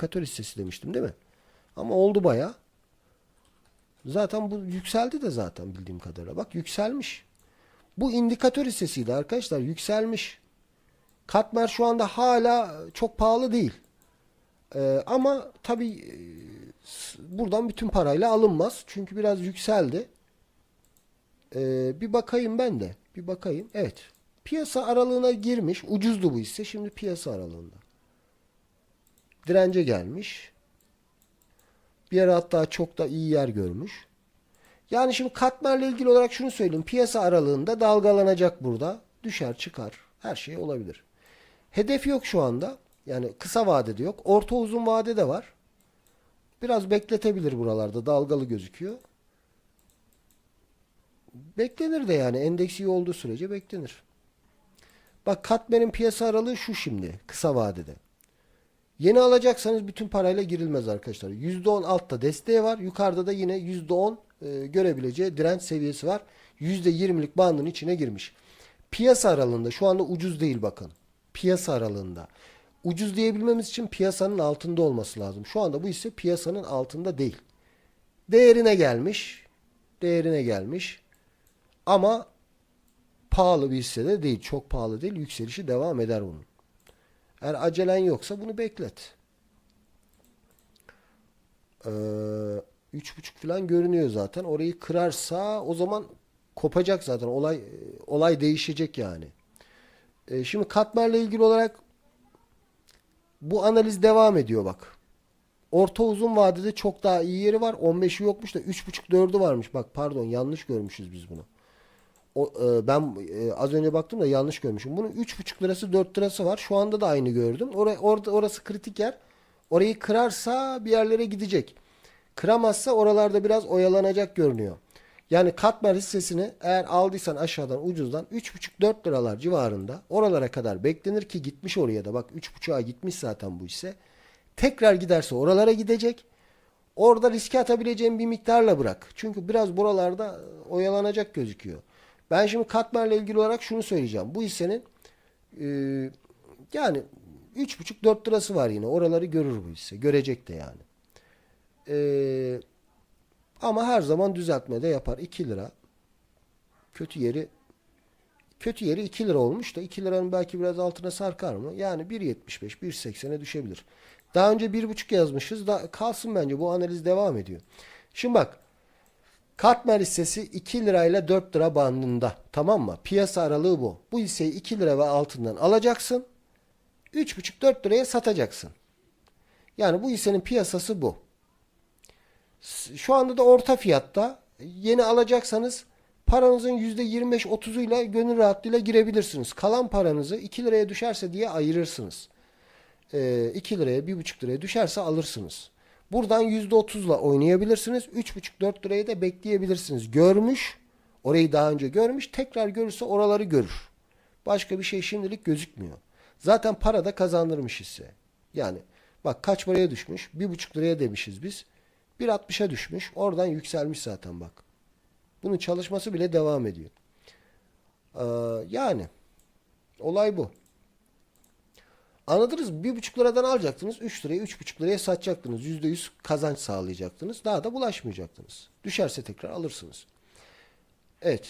indikatör hissesi demiştim değil mi? Ama oldu baya. Zaten bu yükseldi de zaten bildiğim kadarıyla. Bak yükselmiş. Bu indikatör hissesiydi arkadaşlar. Yükselmiş. Katmer şu anda hala çok pahalı değil. Ee, ama tabii e, buradan bütün parayla alınmaz. Çünkü biraz yükseldi. Ee, bir bakayım ben de. Bir bakayım. Evet. Piyasa aralığına girmiş. Ucuzdu bu hisse. Şimdi piyasa aralığında. Dirence gelmiş. Bir ara hatta çok da iyi yer görmüş. Yani şimdi katmerle ilgili olarak şunu söyleyeyim. Piyasa aralığında dalgalanacak burada. Düşer çıkar. Her şey olabilir. Hedef yok şu anda. Yani kısa vadede yok. Orta uzun vadede var. Biraz bekletebilir buralarda. Dalgalı gözüküyor. Beklenir de yani. Endeks iyi olduğu sürece beklenir. Bak katmerin piyasa aralığı şu şimdi. Kısa vadede. Yeni alacaksanız bütün parayla girilmez arkadaşlar. %10 altta desteği var. Yukarıda da yine %10 e, görebileceği direnç seviyesi var. %20'lik bandın içine girmiş. Piyasa aralığında şu anda ucuz değil bakın. Piyasa aralığında. Ucuz diyebilmemiz için piyasanın altında olması lazım. Şu anda bu ise piyasanın altında değil. Değerine gelmiş. Değerine gelmiş. Ama pahalı bir hisse de değil. Çok pahalı değil. Yükselişi devam eder bunun. Eğer acelen yoksa bunu beklet. Ee, üç buçuk falan görünüyor zaten. Orayı kırarsa o zaman kopacak zaten. Olay olay değişecek yani. Ee, şimdi katmerle ilgili olarak bu analiz devam ediyor bak. Orta uzun vadede çok daha iyi yeri var. 15'i yokmuş da 3.5-4'ü varmış. Bak pardon yanlış görmüşüz biz bunu. O, e, ben e, az önce baktım da yanlış görmüşüm. Bunun 3,5 lirası 4 lirası var. Şu anda da aynı gördüm. Oraya, orada, orası kritik yer. Orayı kırarsa bir yerlere gidecek. Kıramazsa oralarda biraz oyalanacak görünüyor. Yani Katmer hissesini eğer aldıysan aşağıdan ucuzdan 3,5-4 liralar civarında oralara kadar beklenir ki gitmiş oraya da. Bak 3,5'a gitmiş zaten bu hisse. Tekrar giderse oralara gidecek. Orada riske atabileceğin bir miktarla bırak. Çünkü biraz buralarda oyalanacak gözüküyor. Ben şimdi Katmer'le ilgili olarak şunu söyleyeceğim. Bu hissenin e, yani 3,5-4 lirası var yine. Oraları görür bu hisse. Görecek de yani. E, ama her zaman düzeltme de yapar. 2 lira. Kötü yeri kötü yeri 2 lira olmuş da 2 liranın belki biraz altına sarkar mı? Yani 1.75, 1.80'e düşebilir. Daha önce 1.5 yazmışız. Da kalsın bence. Bu analiz devam ediyor. Şimdi bak Katmer hissesi 2 lirayla 4 lira bandında. Tamam mı? Piyasa aralığı bu. Bu hisseyi 2 lira ve altından alacaksın. 3,5-4 liraya satacaksın. Yani bu hissenin piyasası bu. Şu anda da orta fiyatta. Yeni alacaksanız paranızın %25-30'uyla gönül rahatlığıyla girebilirsiniz. Kalan paranızı 2 liraya düşerse diye ayırırsınız. Ee, 2 liraya 1,5 liraya düşerse alırsınız. Buradan %30'la oynayabilirsiniz. 3,5-4 lirayı da bekleyebilirsiniz. Görmüş. Orayı daha önce görmüş. Tekrar görürse oraları görür. Başka bir şey şimdilik gözükmüyor. Zaten para da kazandırmış hisse. Yani bak kaç paraya düşmüş? 1,5 liraya demişiz biz. 1.60'a düşmüş. Oradan yükselmiş zaten bak. Bunun çalışması bile devam ediyor. Ee, yani olay bu. Anladınız mı? Bir buçuk liradan alacaktınız. 3 liraya, üç buçuk liraya satacaktınız. Yüzde yüz kazanç sağlayacaktınız. Daha da bulaşmayacaktınız. Düşerse tekrar alırsınız. Evet.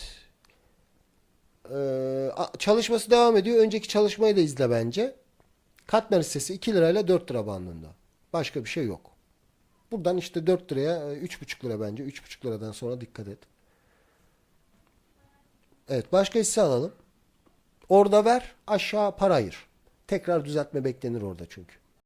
Ee, çalışması devam ediyor. Önceki çalışmayı da izle bence. Katmer hissesi 2 lirayla 4 lira bandında. Başka bir şey yok. Buradan işte 4 liraya, e, üç buçuk lira bence. Üç buçuk liradan sonra dikkat et. Evet. Başka hisse alalım. Orada ver, aşağı para ayır. Tekrar düzeltme beklenir orada çünkü.